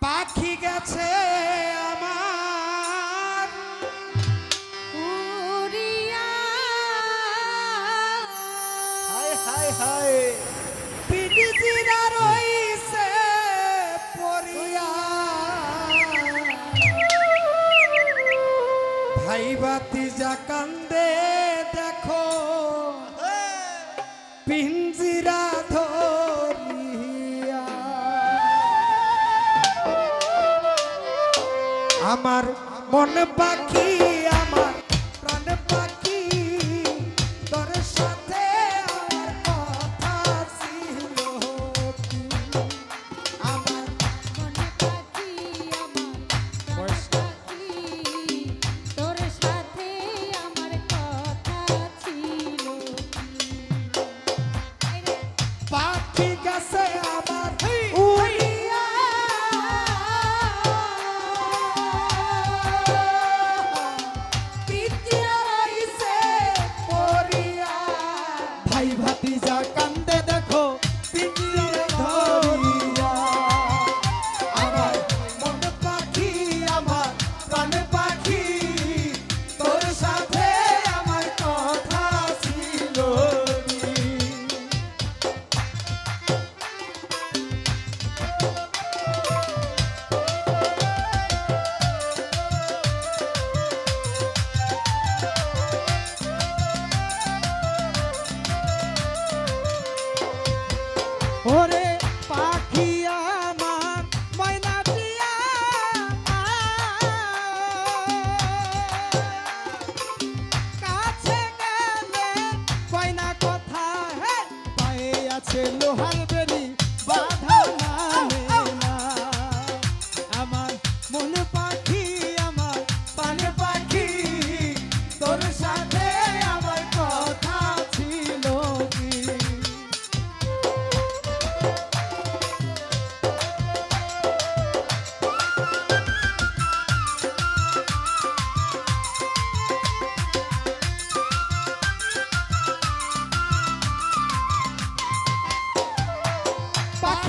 পাখি গেছে আমার। উড়িয়া। হায় হায় হায়। পিডিজিরা রইছে পড়িয়া। ভাই বাতি যা কান্দে দেখো। হ্যাঁ। পিন আমার মন পাখি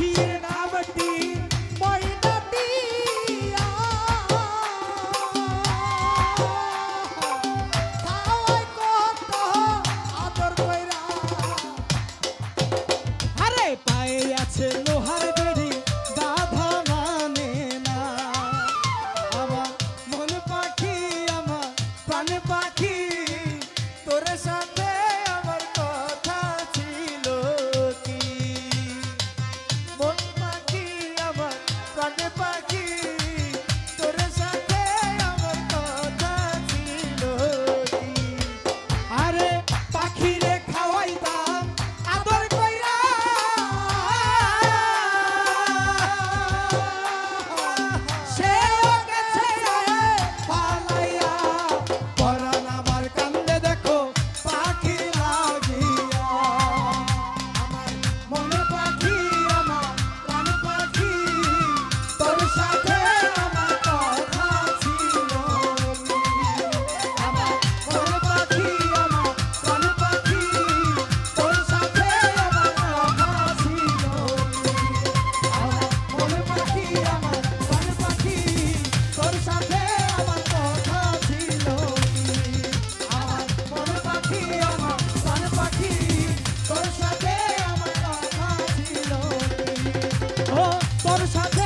here. Let's hop.